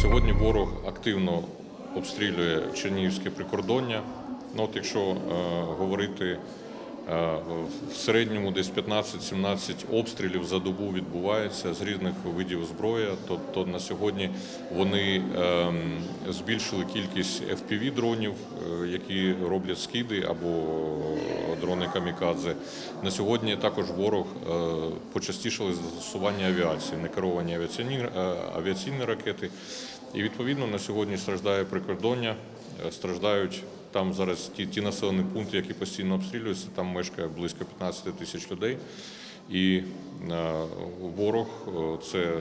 Сьогодні ворог активно обстрілює Чернігівське прикордоння. Ну, от якщо е, говорити в середньому десь 15-17 обстрілів за добу відбувається з різних видів зброї, то, то на сьогодні вони е, збільшили кількість fpv дронів, е, які роблять скиди або дрони камікадзе. На сьогодні також ворог е, почастішили застосування авіації, некеровані авіаційні, е, авіаційні ракети. І відповідно на сьогодні страждає прикордоння, е, страждають там зараз ті, ті населені пункти, які постійно обстрілюються, там мешкає близько 15 тисяч людей. І е, ворог е, це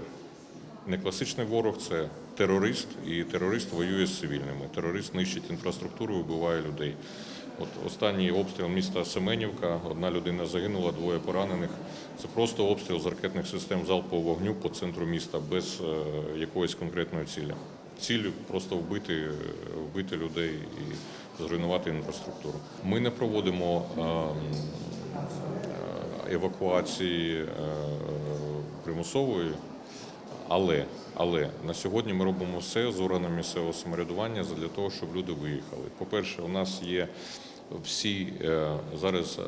не класичний ворог, це терорист, і терорист воює з цивільними. Терорист нищить інфраструктуру, вбиває людей. От останній обстріл міста Семенівка, одна людина загинула, двоє поранених. Це просто обстріл з ракетних систем залпового вогню по центру міста без е, якоїсь конкретної цілі. Ціль просто вбити, вбити людей і зруйнувати інфраструктуру. Ми не проводимо ем, е, евакуації е, примусової. Але, але на сьогодні ми робимо все з органами місцевого самоврядування для того, щоб люди виїхали. По-перше, у нас є всі е, зараз.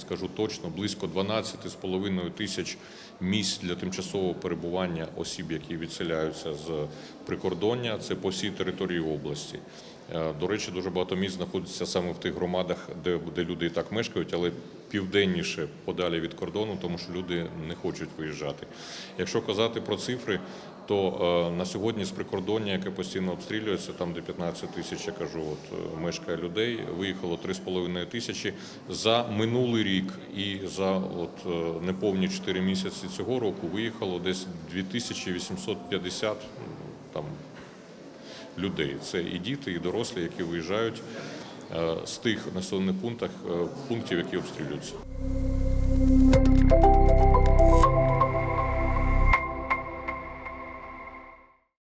Скажу точно, близько 12,5 тисяч місць для тимчасового перебування осіб, які відселяються з прикордоння. Це по всій території області. Е, До речі, дуже багато місць знаходиться саме в тих громадах, де, де люди і так мешкають, але південніше подалі від кордону, тому що люди не хочуть виїжджати. Якщо казати про цифри, то е, на сьогодні з прикордоння, яке постійно обстрілюється, там де 15 тисяч, я кажу, от е, мешкає людей, виїхало 3,5 тисячі за минулий рік і за от е, неповні 4 місяці цього року виїхало десь 2850 м, там людей. Це і діти, і дорослі, які виїжджають е, з тих населених е, пунктів, які обстрілюються.